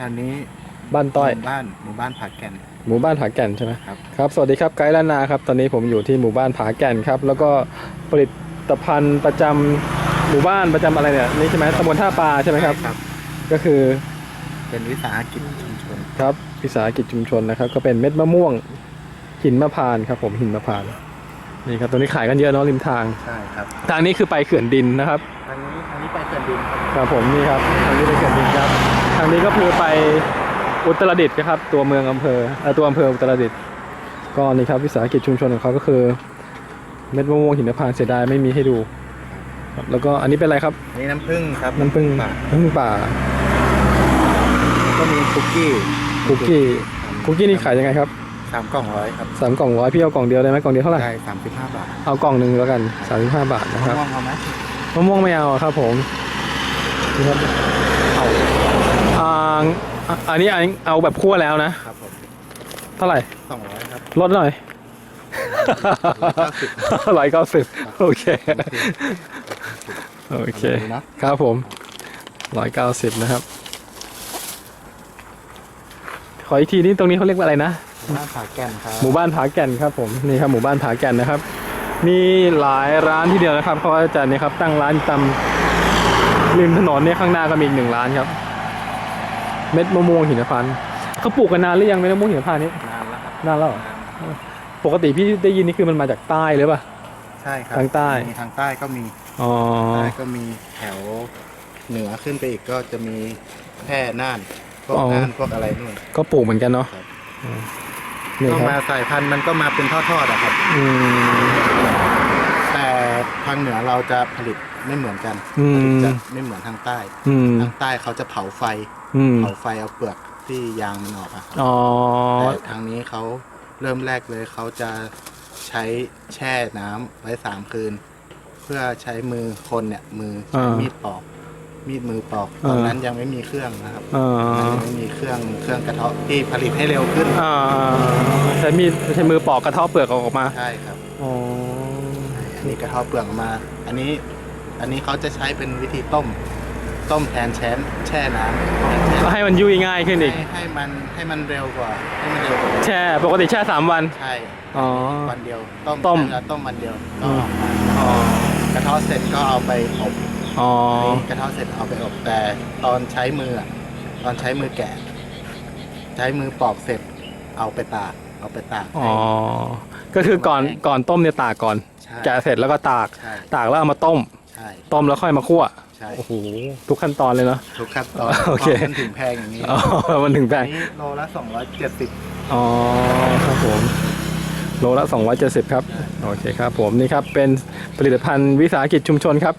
ทางนี้บ้านต้อยหมู่บ้านหมู่บ้านผาแก่น หมู่บ้านผาแก่นใช่ไหมครับ ครับ สวัสดีครับไกด์ล้านนาครับ ตอนนี้ผมอยู่ที่หมู่บ้านผาแก่นครับ แล้วก็ผลิตภัณฑ์ประจำหมู่บ้านประจำอะไรเนี่ยนี่ใช่ไหมตำบลท่าปลาใช่ไหมครับ ครับ ก็คือเป็นวิสาหกิจชุมชน ครับ วิสาหกิจชุมชนนะครับ ก็เป็นเม็ดมะม่วงหินมะพร้านครับ ผมหินมะพร้าน นี่ครับตัวนี้ขายกันเยอะเนาะริมทาง ใช่ครับ ทางนี้คือไปเขื่อนดินนะครับ ทางนี้ทางนี้ไปเขื่อนดินครับครับผมนี่ครับทางนี้ไปเขื่อนดินครับ ทางนี้ก็คือไปอุตรดิตถ์นะครับ ตัวเมืองอำเภอเอ่อตัวอำเภออุตรดิตถ์ก็นี่ครับวิสาหกิจชุมชนของเขาก็คือ เม็ดมะม่วงหินพานต์เสียดายไม่มีให้ดูครับแล้วก็อันนี้เป็นอะไรครับ อันนี้น้ำผึ้งครับน้ำผึ้งป่าน้ำผึ้งป่าก็มีคุกกี้คุกกี้คุกกี้นี่ขายยังไงครับ สามกล่องร้อยครับสามกล่องร้อยพี่เอากล่องเดียวได้ไหมกล่องเดียวเท่าไหร่ได้สามสิบห้าบาทเอากล่องหนึ่งแล้วกันสามสิบห้าบาทนะครับม่วงเอาไหมมะม่วงไม่เอาครับผมนี่ครับเอาอ่าอันนี้อันเอาแบบคั่วแล้วนะครับผมเท่าไหร่สองร้อยครับลดหน่อยร้อยเก้าสิบโอเคโอเคาดูเนอะครับผมร้อยเก้าสิบนะครับ ขออีกทีนี้ตรงนี้เขาเรียกว่าอะไรนะหน้าผาแก่นครับหมู่บ้านผาแก่นครับผมนี่ครับหมู่บ้านผาแก่นนะครับ มีหลายร้านที่เดียวนะครับเขาก็จะเนี่ยครับตั้งร้านตำริมถนนเนี่ยข้างหน้าก็มีอีกหนึ่งร้านครับ เม็ดมะม่วงหินพานต์เขาปลูกกันนานหรือยังเม็ดมะม่วงหินพานต์นี้นานแล้วครับนานแล้วเหรอปกติพี่ได้ยินนี่คือมันมาจากใต้หรือเปล่า ใช่ครับทางใต้ มีทางใต้ก็มีอ๋อใต้ก็มีแถวเหนือขึ้นไปอีกก็จะมีแพร่น่านพ วกอ๋อน่านพวกอะไรนู่น ก็ปลูกเหมือนกันเนาะครับ อืมนี่ก็คมารับสายพันธุ์มันก็มาเป็นทอดๆอะครับ อืม แต่ทางเหนือเราจะผลิตไม่เหมือนกันอืม ผลิตจะไม่เหมือนทางใต้ อืมทางใต้เขาจะเผาไฟ อืมเผาไฟเอาเปลือกที่ยางมันออกอะอ๋อ แต่ทางนี้เขาเริ่มแรกเลยเขาจะใช้แช่น้ำไว้สามคืน เพื่อใช้มือคนเนี่ยมือใช้อ่ามี มีดปอก มีดมือปอกตอนอ่านั้นยังไม่มีเครื่องนะครับอ่ายังไม่มีเครื่องเครื่องกระเทาะที่ผลิตให้เร็วขึ้นอ่าใช้มีดใช้มือปอกกระเทาะเปลือกออกมาใช่ครับอ๋ออันนี้กระเทาะเปลือกออกมา อันนี้อันนี้เขาจะใช้เป็นวิธีต้ม ต้มแทนแช่แช่น้ำแทนแช่ให้มันยุ่ยง่ายขึ้นอีกให้ให้มันให้มันเร็วกว่าให้มันเร็วกว่าแช่ปกติแช่สามวันใช่อ๋อวันเดียวต้มต้มใช้เวลาต้มวันเดียวก็อืมออกมาอ๋อกระเทาะเสร็จก็เอาไปอบ อ๋อนนี้กระเทาะเสร็จเอาไปอบแต่ตอนใช้มืออะตอนใช้มือแกะ ใช้มือปอกเสร็จเอาไปตากเอาไปตากอ๋อ ก็คือก่อนก่อนต้มเนี่ยตากก่อน ใช่แกะเสร็จแล้วก็ตาก ใช่ตากแล้วเอามาต้ม ใช่ต้มแล้วค่อยมาคั่ว ใช่โอ้โห ทุกขั้นตอนเลยเนาะ ทุกขั้นตอนโอเค พราะมันถึงแพงอย่างนี้อ๋อ มันถึงแพอัง นนี้โลละสองร้อยเจ็ดสิบอ๋อครับผมโลละ 270 ครับ โอเคครับผมนี่ครับเป็นผลิตภัณฑ์วิสาหกิจชุมชนครับ